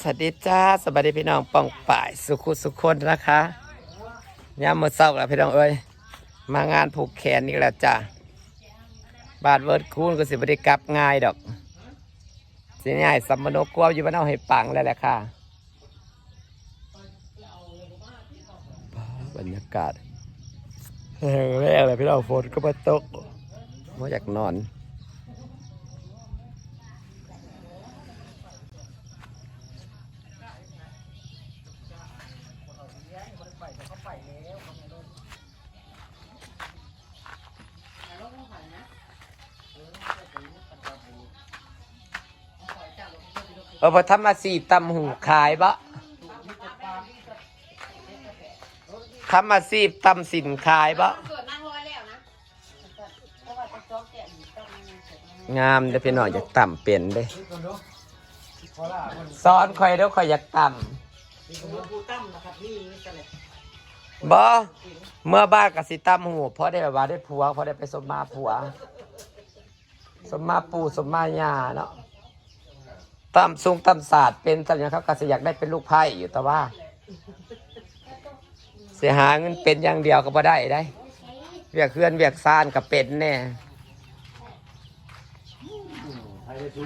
สวัสดีจ้าสวัสดีพี่น้องป้องป่ายสุขุสุขคนนะคะยามมือเศร้าแล้วพี่น้องเอ้ยมางานผูกแขนนี่แหละจ้าบาทเวิร์ดคูณก็สิบได้กลับง่ายดอกสิง่ายสัมมโนกลัวอยู่บ้านเอาให้ปังแล้วแหละค่ะ บรรยากาศแห้งแรกเลยพี่น้องฝนก็มาตกว่าอยากนอน เออพอทำมาสี่ตำหูขายบะทำมาสี่ตำสินขายบะเกิดนั่งร้อยแล้วนะเพราะว่าจะจบแก่อยู่ต้องมีเงินเสร็จงามเด้อพี่น้องอยากต่ำเป็นเด้ซ้อนคอยเด้อคอยอยากต่ำบ่เมื่อบ้านกับสิต่ำหูเพราะได้แบบว่าได้ผัวเพราะได้ไปสมมาผัว สมมาปู่สมมาย่าเนาะ ต่ำสูงต่ำศาสตร์เป็นต่ำอย่างเขาก็สิอยากได้เป็นลูกไพ่อยู่แต่ว่า เสียหาเงินเป็นอย่างเดียวก็บ่ได้ได้เวียกเคลื่อนเวียกซานกับเป็นแน่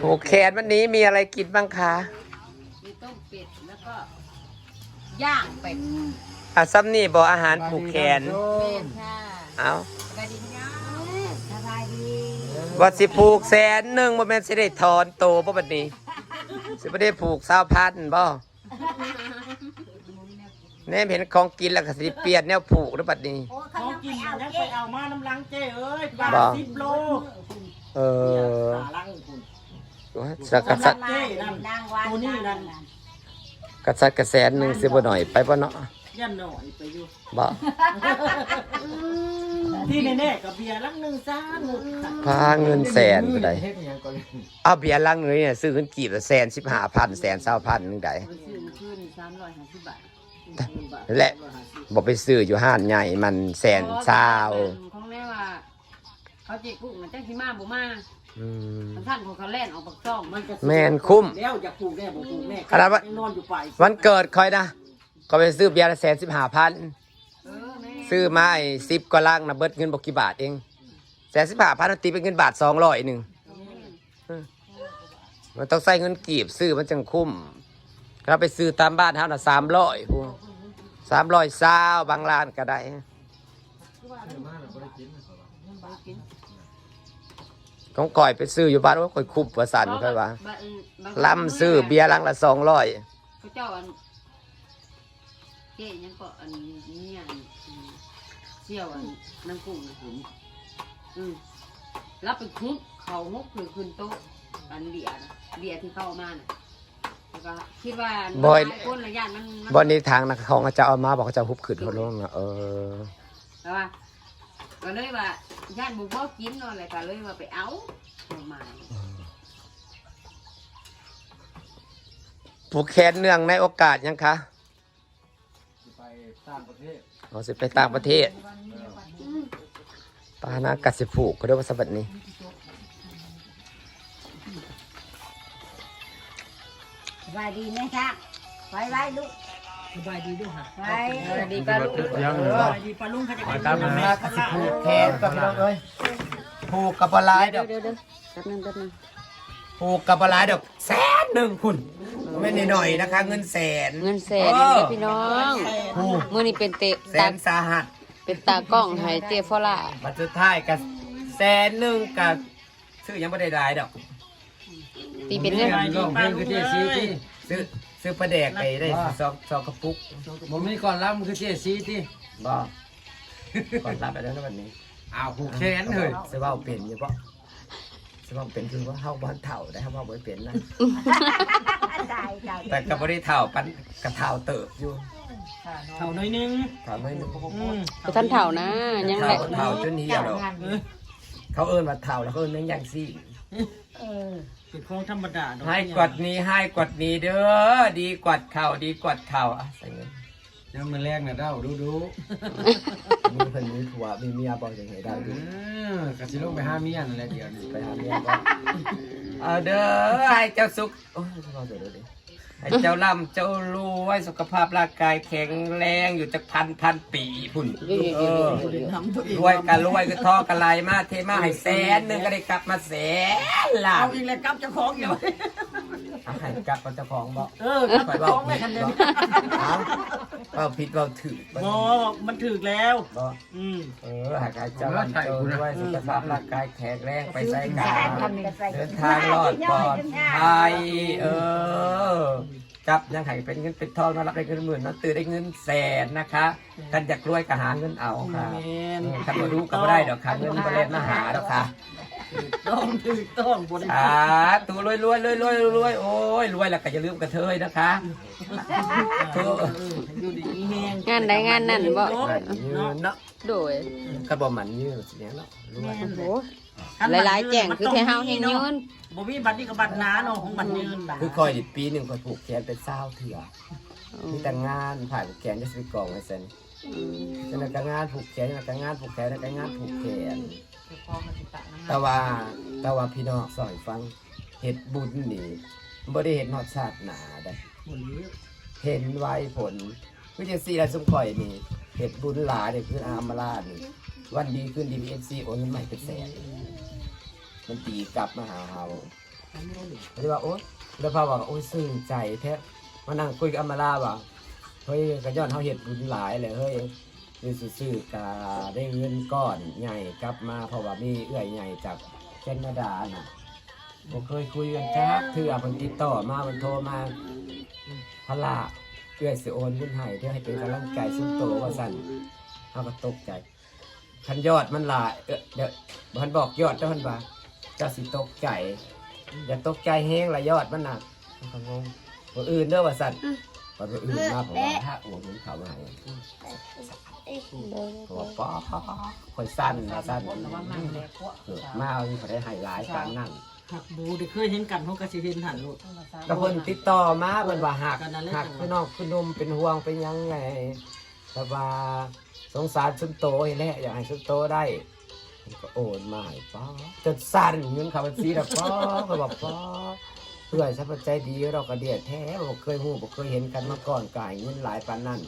ผูกแขนวันนี้มีอะไรกินบ้างคะมีต้มเป็ดแล้วก็ย่างเป็ดอาซัมนี่บอกอาหารผูกแขนเป็ดค่ะเอาสบายดีนะสบายดีว่าสิผูกแสนหนึ่งบ่แม่นสิได้ถอนโตบ่บัดนี้ สิบ่ได้ผูกสาวพันบ่แน่เห็นของกินแล้วก็สิเปลี่ยนแนวผูกแล้วบัดนี้โอ้เขาน้องยังกิไปนเอายังเจ๊ไปเอามาน้ำลังเจ้เอ้ยบาบ่ทสิบโลเออขาลังคุณสักกะสักเจ้นั่นนางวันตัวนี้นั่น กะสักกะแสนหนึ่งสิบ่หน่อยไปบ่เนาะ ยันหน่อยไปอยู่ บ่ ที่แน่ๆกับเบียร์ลังหนึ่งซ่าหมดพาเงินแสนก็ได้เอาเบียร์ลังเลยเนี่ยซื้อเงินกีบละแสนสิบห้าพันแสนเศร้าพันหนึงได้ ไปซื้อขึ้นสามร้อยห้าสิบบาทและ บอกไปซื้ออยู่ห้านใหญ่มันแสนเศร้าของแม่ว่า เขาเจ๊กุ้งมันจ้าสิมาบ่มาอืม ท่านของเขาแล่นออกปักซ่องมันแม่นคุ้มแล้วจะปลูกแน่บ่ปลูกแน่ขนาดว่ายังนอนอยู่ไปวันเกิดคอยนะ ก็ไปซื้อเบียร์ละแสนสิบห้าพันเออแม่ซื้อมาไอ้สิบกว่าลังนะเบิดเงินบอกกี่บาทเองแสนสิบห้าพันตีเป็นเงินบาทสองร้อยหนึ่งเออมันต้องใส่เงินกีบซื้อมันจึงคุ้มถ้าไปซื้อตามบ้านเท่าน่ะสามร้อยพวสามร้อยซาวบางร้านก็ได้ของก่อยไปซื้ออยู่บ้านว่าก่อยคุบประสันค่อยว่าบางบางล่ำซื้อเบียร์ลังละสองร้อยเขาเจ้าอัน เจ๊ยังก็อันนี้อันอืมเชี่ยวอันนางกุ้งนะผมอืมรับไปคุกเขาหกคือขึ้นโต๊ะอันเบียร์นะเบียร์ที่เข้ามาน่ะแล้วก็คิดว่าบอยหลายคนระยะมันมันบอนนี้ทางนะของจะเอามาบอกเขาจะเอาฮุบขึ้นเขาลงนะเออ แต่ว่าก็เลยว่าญาติบุกบ่กินเนอนอะไรก็เลยว่าไปเอาเอามาผูกแขนเนื่องในโอกาสยังคะไป ต่างประเทศเราสิไปต่างประเทศปานากัสิผูกก็เรียกว่าสบัดนี้สบายดีไหมคะไว้ไว้ลูกสบายดีด้วยค่ะไว้สวัสดีป้าลูกสบายดีปลาลุงเขาจะกินตามน้ำมาแม่กัสิผูกแขนกับพี่น้องเอ้ยผูกกับปลายดอกเดี๋ยวเดี๋ยวแป๊บนึงแป๊บนึงผูกกับปลายดอกแสนหนึ่งคุณ ไม่นิดหน่อยนะคะ เงินแสนเงินแสนเออเด้อพี่น้องผูกมื้อนี้เป็นเตะแสตานสาหัสเป็นตากล้องให้เจฟอล่าบัตรสุดท้ายกับแสนหนึ่งกับซื้อยังไม่ได้รายดอกตีเป็นเงินสบายดีปลาลุงเอ้ยซื้อซื้อปลาแดกไปได้สองสองกระปุกผมมีก่อนรับคือเจซีที่บ่ก่อนรับไปแล้วนะวันนี้อ้าวผูกแขนเลยสว่าเป็นอยู่ปะสว่าเป็นคือว่าเฮาบ้านเถ่าได้เฮาว่าบ่เป็นนะ ตายตายแต่ก็บ่ได้เถ่าปันกระเถ่าเติบอยู่เท่าน้อยนึงถามไม่นึกอืมบ่ทันเฒ่านะ ยังเถ่าแหละเถ่าจนนี้หรอกเขาเอิ้นว่าเถ่าแล้วเขาเอิ้นแม่งยังซี่เออเป็นของธรรมดาดอกให้กดนี้ให้กดนี้เด้อดีกว่าเข่าดีกว่าเข่าอะใส่เงิน ยังมันแรกนะเด้าดูดูมีเพิ่นมีผัวมีเมียบ่จังได๋ได้เอดูอกระสิลงไปห้าเมียนั่นแหละเดี๋ยวนี้ไปหาเมียบ่เอาเด้อให้เจ้าสุขโอ้ยรอเดี๋ยวเดี๋ยวเดี๋ยวให้เจ้าล่ำเจ้ารวยสุขภาพร่างกายแข็งแรงอยู่จากพันพันปีพุ่นเออทำตัวเองรวยกันรวยก็ทอกันลายมาเทมาให้แสนหนึงก็ได้กลับมาแสนล้าเอานอีกแล้วกับเจ้าของอยู่เอาให้ กลับมาเจ้าของบอกเออกับไปเจ้าบขออกงแม่ผิดกันบเดิอมกเอาเอาผิดเราถือบ่มันถึกแล้วบอกอืมเออหากเจ้าล่ำเจ้ารวยสุขภาพร่างกายแข็งแรงไปใช้กาสารรทำกระใส่เดินทางรอดปลอดภัยเออ จับยังไงเป็นเงินเป็นทองนอนรับได้เงินหมื่นนอนตื่นได้เงินแสนนะคะกันอยากรวยก็หาเงินเอาค่ะแม่น คันมาดูก็ไม่ได้ดอกค่ะเงินมาเล่นมาหาดอกค่ะ ต้องถึกต้องบ่ได้อ่าตัวรวยรวยรวยรวยรวยโอ้ยรวยแล้วก็อย่าลืมกระเทยนะคะตัวเอออยู่ดีมีแฮงงานใดงานนั้นบ่ยืนเนาะโดยก็บ่มันยืนสิเนี่ยเนาะรวยโอ้โหหลายๆแจ้งคือแท้เฮาแห่งยืนบ่มีบัตรนี่ก็บัตรหนาเนาะของบัตรยืนคือคอยดิปีหนึ่งคอยผูกแขนเป็นเศร้าเถื่อมีแต่งานผ่านผูกแขนจะสไปกองไว้เซนฉะนั้นก็งานผูกแขนแล้วก็งานผูกแขนแล้วก็งานผูกแขน แต่ว่าแต่ว่าพี่น้องสอนฟังเห็ดบุญนี่บ่ได้เห็นนอดชาติหนาได้บ่เหลือเห็นไวผลคือจังซี่ละสมข่อยนี่เห็ดบุญหลายนี่คืออามาลาดนี่วันดีขึ้นดีมี FC โอนเงินใหม่เป็นแสนมันตีกลับมาหาเฮาเรียกว่าโอ๊ยแล้วพาว่าโอ๊ยซึ้งใจแท้มานั่งคุยกับอามาลาว่าเฮ้ยก็ย้อนเฮาเห็ดบุญหลายเลยเฮ้ย คือซื่อๆกาได้เงินก้อนใหญ่กลับมาเพราะว่ามีเอื้อยใหญ่จากแคนาดาน่ะบ่เคยคุยกันจักเทื่อเพิ่นติดต่อมาเพิ่นโทรมาพลาเอื้อยสิโอนเงินให้เพื่อให้เป็นกำลังใจสุดโตว่าสั่นเขาก็ตกใจคันยอดมันหลายเดี๋ยวพันบอกยอดเจ้าพันว่าเจ้าสิตกใจอย่าตกใจแห้งละยอดมันหนักมันก็งงว่าอื่นเด้อว่าสั่น ว่าอื่นมาผมว่าถ้าโอนเงินเขามาให้เพราะว่าป๊อคอยสั้นนะสั้นเกิดมาเอาเขาได้ให้หลายการนั่งหักบูได้เคยเห็นกันเฮาก็สิเห็นหันลดก็เพิ่นติดต่อมาเพิ่นว่าหักหักพี่น้องพี่นมเป็นห่วงเป็นยังไงแต่ว่าสงสารสุนโตเห็นแหละอยากให้สุนโตได้ก็โอนมาให้ป้อจนสั่นเงินเขาบัญชีแล้วป้อก็บอกป้อ เพื่อนสัพใจดีเราก็เดียดแท้บ่เคยฮู้บ่เคยเห็นกันมาก่อนกายเงินหลายปานนั้น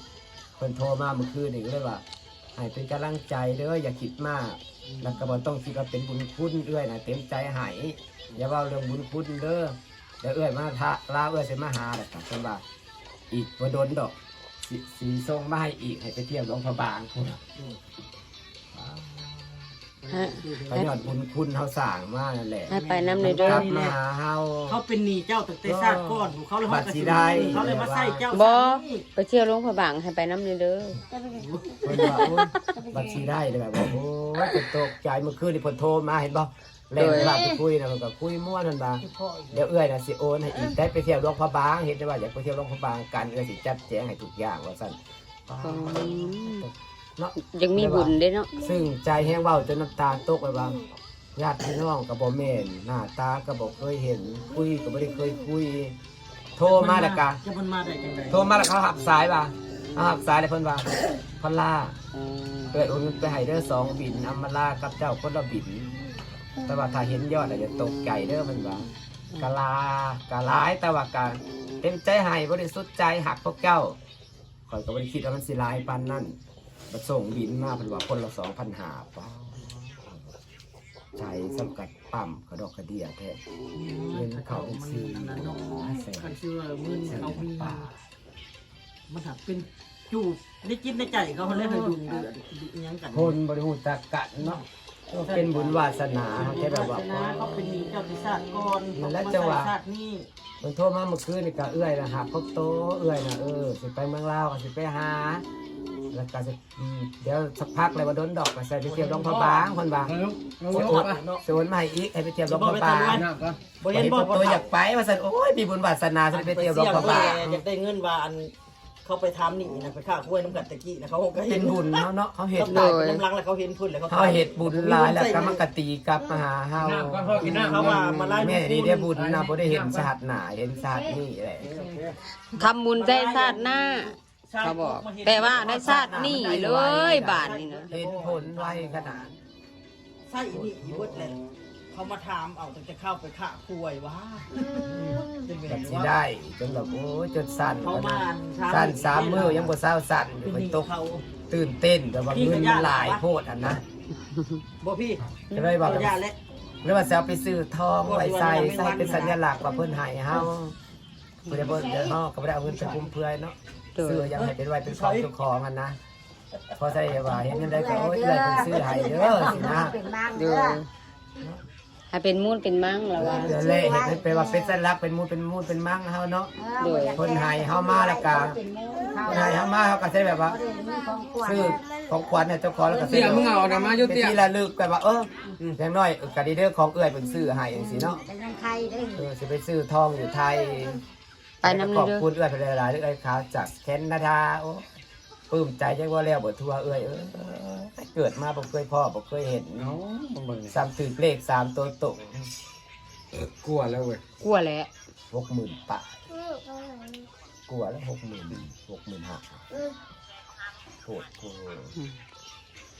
เพิ่นโทรมาเมื่อคืนนี่ก็เลยว่าให้เป็นกำลังใจเด้ออย่าคิดมาก แล้วก็บ่ต้องคิดว่าเป็นบุญคุณเอื้อยนะเต็มใจให้อย่าเว้าเรื่องบุญคุณเด้อเดี๋ยวเอื้อยมาทะลาเอื้อยสิมาหาแหละครับเพิ่นว่าอีกบ่โดนดอกสิสีส่งมาให้อีกให้ไปเที่ยวหลวงพระบางพุ่น น่ะฮะไปยอดบุญคุณเฮาสร้างมานั่นแหละให้ไปน้ำเลยเด้กอ ลับมาหาเฮา เขาเป็นหนี้เจ้าตั้งแต่ชาติก่อนเขาเลยบัเขาตรก็สิสิได้ เขาเลยมาใส่เจ้าบ่ซะนี่ไปเที่ยวหลวงพระบางให้ไปน้ำเลยเด้อเพิ่นว่าโอ้ยบัตรสิได้เลยแบบว่าโอ้ยจะตกใจเมื่อคืนนี่เพิ่นโทรมาเห็นบ่เล่นเวลาไปคุยนะเพิ่นก็คุยม่วนนั่นบ่าเดี๋ยวเอื้อยน่ะสิโอนให้อีกได้ไปเที่ยวหลวงพระบางเห็นได้ว่าอยากไปเที่ยวหลวงพระบางกันเอื้อยสิจัดแจงให้ทุกอย่างว่าซั่น อืม เนาะยังมีบุญเด้เนาะซึ่งใจแห้งเว้าจนน้ำตาตกไปบางญาติพี่น้องกับบ่แม่นหน้าตาก็บ่เคยเห็น คุยก็บ่ได้เคยคุย โทรมาแล้วกะจะมันมาได้จังได๋โทรมาแล้วเขาหับสายป่ะเขาหับสายแล้วเพิ่นว่าพอลล่าเอ้ยโอนเงินไปให้เด้อสองบินอำมาลากับเจ้าคนละบิน แต่ว่าถ้าเห็นยอดอาจจะตกใจเด้อเพิ่นว่ากะลากะหลายแต่ว่ากะเต็มใจให้บ่ได้สุดใจหักพวกเจ้าข่อยก็บ่ได้คิดว่ามันสิหลายปานนั้น มาส่งบินมาเพิ่นว่าคนละ2,500ป้าใจสำกัดปั๊มกระดอกกระเดียแท้เงินเขาเป็นสี่นั่นเนาะแสนคันชื่อว่าเงินแสนเขามีป่ามันหักเป็นจูบได้กินในใจเขาเขาเลยให้ดุงเดือดอิหยังกันคนบริหูจักกันเนาะก็เป็นบุญวาสนาแค่แบบว่านะเขาเป็นหนี้เจ้าที่ชาติก่อนนั่นแหละจังหวะชาตินี้มันโทรมาเมื่อคืนนี่ก็เอื้อยนะหักพบโตเอื้อยนะเออสิไปเมืองลาวก็สิไปหา แล้วก็สิอืมเดี๋ยวสักพักเลยว่าโดนดอกก็ใส่ไปเที่ยวหลวงพระบางคนบางลุกเสียโอนเสียโอนมาให้อีกให้ไปเที่ยวหลวงพระบางน้ำก่อนบ่เห็เห็นนพบ่บโตอยากไปว่าสันโอ้ยมีบุญวาสนาสิไปเที่ยวหลวงพระบางอยากได้เงินว่าอันเขาไปทำนี่นะไปฆ่าคุ้วยน้ำกัดตะกี้นะเขาก็เป็เห็นนบุญเนาะเนาะเขาเห็นเขาตายเป็นน้ำลังแล้วเขาเห็นพุ่นแล้วเขาเขาเห็ดบุญหลายแล้วก็มันกตีกลับมาหาเฮาน้ำก่อนพ่อกินน้ำเขาว่ามาไล่แม่นี่ได้บุญนะบ่ได้เห็นชาติหน้าเห็นชาตินี่แหละ ทำบุญได้ชาติหน้า เขาบอกแต่ว่าได้ชาตินี่เลยบาทนี่นะเห็นผลไวขนาดใช่นี่อีเบิดแหละพเขามาถามเอาแต่จะเข้าไปฆ่าป่วยว่าเป็นไปแบบสิว่าได้จนแบบโอ้ยจนสั่นเขามาสั่นสามมือยังบ่เศร้าสั่นอยู่เป็นไปหนี้ตกเขาตื่นเต้นแต่ว่าเงินมันหลายโพดอันนะบ่พี่ก็เลยบอกเอายาและหรือว่าจะเอาไปซื้อทองไว้ใส่ใส่เป็นสัญลักษณ์ว่าเพิ่นให้เฮาเพิ่นเพิ่นเดี๋ยวเฮาก็บ่ได้เอาเงินไปคุ้มเพื่อยเนาะ ซื้อยังให้เป็นไว้เป็นของเป็นของอันนะพอใส่ว่าเห็นยังได้ก็โอ้ยเลยเพิ่นซื้อให้เด้อสินะเป็นมังเด้เด้ออให้เป็นมูลเป็นมั่งแล้วว่า เดี๋ยวเละเห็นเป็นเป็นว่าเป็นสัญลักษณ์เป็นมูลเป็นมูลเป็นมั่งเฮาเนาะเออบ่อยากคนให้เฮามาแล้วก็เป็นมูลเขาคนให้เฮามาเฮาก็ใช้แบบว่าบ่ได้มีของขวัญซื้อของขวัญให้เจ้าของแล้วก็เตี้ยมึงเอานะมาอยู่เป็นเตี้ยที่ระลึกกันว่าเอออย่างน้อยเออกะดีเด้อของเอื้อยเป็นซื้อให้จังซี่เนาะเป็นยังใครได้เออสิไปซื้อทองอยู่ไทย ไปน้ำขเด้อบอคุณเอื้อยไปหลายๆเอื้อยขาวจากแคนาดาโอ้ปลื้มใจจังว่าแล้วบ่ทั่วเอื้อยเออเกิดมาบ่เคยพ่อบ่เคยเห็นเอาเบิ่งซ้ำถือเลขสามตัวตรงกลัวแล้วเว้ยกลัวแหละ60,000ปะกลัวแล้ว60,000 65,000โคตรโคตร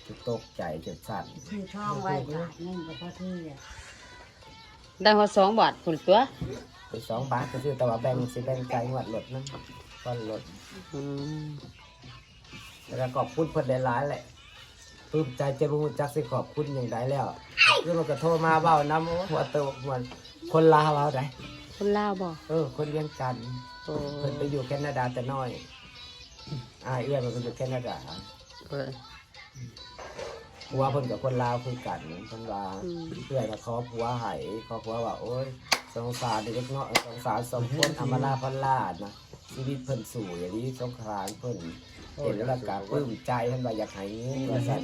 จะตกใจจะสั่นชื่อช่องไว้บาทหนึงก็พอที่อะได้ฮอดสองบาทพุ่นตัว ไปสองบาทก็ซื้อแต่ว่าแบ่งสิแบ่งใจงวดรถนะก้อนรถอืมแล้วก็ขอบคุณเพิ่นหลายๆแหละปลื้มใจจะรู้จักสิขอบคุณอย่างไรแล้วคือมันก็โทรมาเว้านำโอ้หัวโตหัวคนลาวเอาได้คนลาวบ่เออ คนเวียงจันทน์โอ้เพิ่นไปอยู่แคนาดาแต่น้อยอ้ายเอื้อยมันก็อยู่แคนาดาเออ ผัวเพิ่นกับคนลาวคือกันเพิ่นว่าอืม เอื้อยมาขอผัวให้ขอผัวว่าโอ้ย สงสารเด็กน้อยสงสารสมควรอำมาลาพันลาดนะชีวิตเพิ่นสู่อย่างนี้สงสารเพิ่นเห็นแล้วก็ปลื้มใจท่านว่าอยากให้เงินว่าสั่น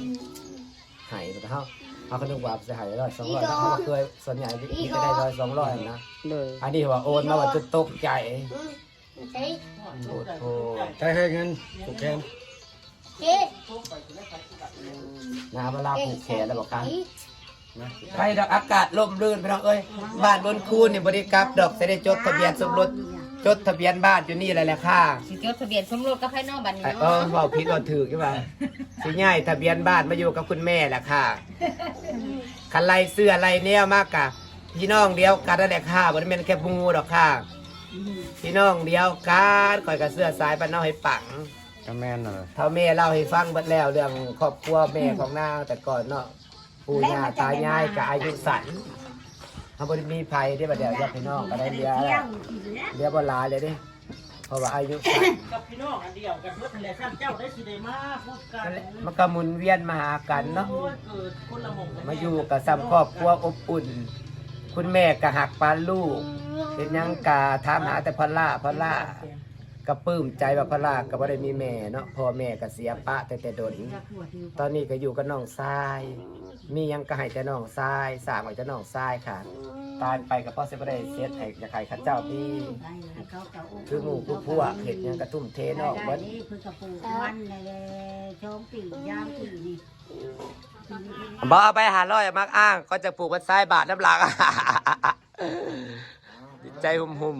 ให้แต่เขาเขาก็นึกว่าจะให้ร้อยสองร้อยแล้วเขาก็เคยส่วนใหญ่ที่จะได้ร้อยสองร้อยนะเลยอันนี้ว่าโอนมาว่าจะตกใจโอ้โหใช้ให้เงินผูกแขนนาเวลาผูกแขนแล้วบอกกัน ใครดอกอากาศล่มรื่นไปน้องเอ้ยบ้านบนคูนนี่บริกรับดอกจะได้จดทะเบียนสมรสจดทะเบียนบ้านอยู่นี่แหละแหละค่ะสิจดทะเบียนสมรสกับไผนอกบัดนี้ไอ้เออเว่าผิดก็ถือใช่ป่ะสิง่ายทะเบียนบ้านมาอยู่กับคุณแม่แหละค่ะคันไล่เสื้อไล่แนวมากกะพี่น้องเดียวกันนั่นแหละค่ะบ่ได้แม่นแค่พูดอกค่ะพี่น้องเดียวกันคอยกับเสื้อสายบ้านนอกให้ปัง ก็แม่นน่ะ เท่าแม่เล่าให้ฟังเบิดแล้วเรื่องครอบครัวแม่ของนางแต่ก่อนเนาะ ปู่ย่าตายายกับอายุสันเขาบ่ได้มีภัยได้บัดเดียวญาติพี่น้องก็ได้เลี้ยงเที่ยวอีกแล้วเลี้ยงบ่หลายเลยเด้เพราะว่าอายุสันกับพี่น้องอันเดียวกันเพื่อทะเลข้ามเจ้าได้สิได้มาพูดกันมันก็หมุนเวียนมาหากันเนาะโอ้ยเกิดคนละหมองมาอยู่กับซ้ำครอบครัวอบอุ่น คุณแม่ก็หักปานลูก เป็นหยังกาถามหาแต่พอล่าพอล่า ก็ปลื้มใจว่าพอล่าก็บ่ได้มีแม่เนาะพ่อแม่ก็เสียปะแต่แต่โดนตอนนี้ก็อยู่กับน้องทราย มีหยังก็ให้แต่น้องทรายสร้างไว้แต่น้องทรายค่ะ ตายไปก็เพราะสิบ่ได้เสียให้อยากให้ข้าเจ้ามีคือหมู่ผู้พวกเฮ็ดหยังก็ทุ่มเทนอกเบิดนี่คือกระปูมันเลยชมปียามปีนี่บ่เอาไปหาร้อยมักอ้าง ก็จะปลูกมันทรายบาทน้ำหลัง ใจหุ่ม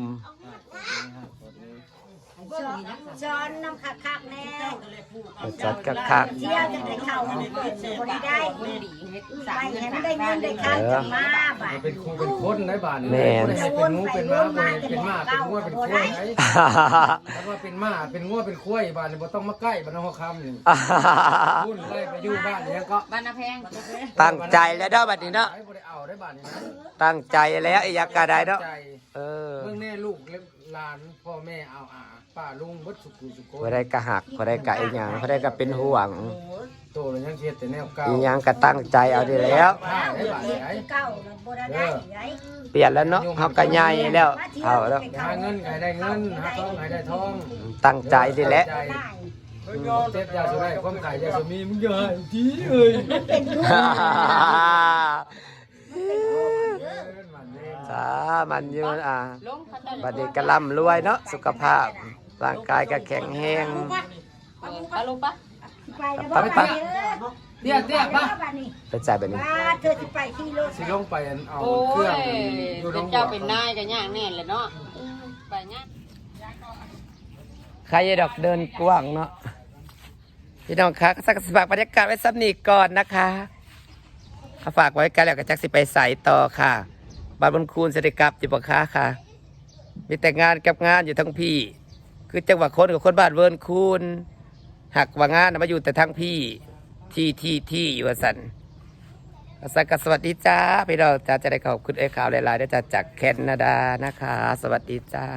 ช้อนน้ำคักๆแน่ๆจัดกักคักเที่ยวจะได้เข้าคนได้ไปเห็นได้เงินได้ค่าจะมาบ่าเป็นครูเป็นคนได้บาดนี่แม่นบ่ได้ให้เป็นงูเป็นม้าบ่ได้เป็นม้าเป็นงัวเป็นควายไอ้ถ้าว่าเป็นม้าเป็นงัวเป็นควายบาดนี่บ่ต้องมาใกล้บ้านเฮาคำนี่พุ่นไล่ไปอยู่บ้านเนี่ยก็บ้านนาแพงตั้งใจแล้วเนาะบัดนี้เนาะบ่ได้เอาได้บาดนี่นะตั้งใจแล้วอีหยังก็ได้เนาะใจเออเบิ่งแน่ลูกหลานพ่อแม่เอาอา ป้าลุงเบิดสุขุสุโขพอได้กะหักพอได้กะอีหยังพอได้กะเป็นห่วงโตแล้วยังเฮ็ดแต่แนวเก่าอีหยังก็ตั้งใจเอาดีแล้วผ้าได้บาดนี่ไอ้เก้าบ่ได้ได้ไงเปลี่ยนแล้วเนาะเฮาก็ใหญ่แล้วเอาแล้วหาเงินให้ได้เงินหาทองให้ได้ทองตั้งใจดีแล้วใจเจ็บยาสุได้ความขายยาสุมีมึงอย่าให้ทีเอ้ยสามันอยืนอะลงเขาเจ้าบัดนี้ก็ร่ำรวยเนาะสุขภาพ ร่างกายก็แข็งแรงปะลูกปะไปแล้วบ่ไปเตี้ยเตี้ยป่ะไปจ่ายแบบนี้ว่าเธอสิไปที่รถสิลงไปอันเอาโอ้เครื่องยอยู่เป็นเจ้าเป็นนายกันย่างแน่เลยเนาะไปงานใครดอกเดินกว้างเนาะพี่น้องคะสักสบักบรรยากาศไว้สักนิดก่อนนะคะถ้าฝากไว้กันแล้วก็จักสิไปใส่ต่อค่ะบ้านบนคูณเสด็จกลับอยู่ปะค้าค่ะ มีแต่งานกับงานอยู่ทั้งพี่ คือจังหวะคนกับคนบ้านเวิร์นคูณหักว่างานมาอยู่แต่ทั้งพี่ที่ที่ที่อยู่สันสักสวัสดีจ้าพี่เราจ้าจะได้ขอบคุณไอ้ข่าวหลายๆได้จากจากแคนาดานะคะ สวัสดีจ้า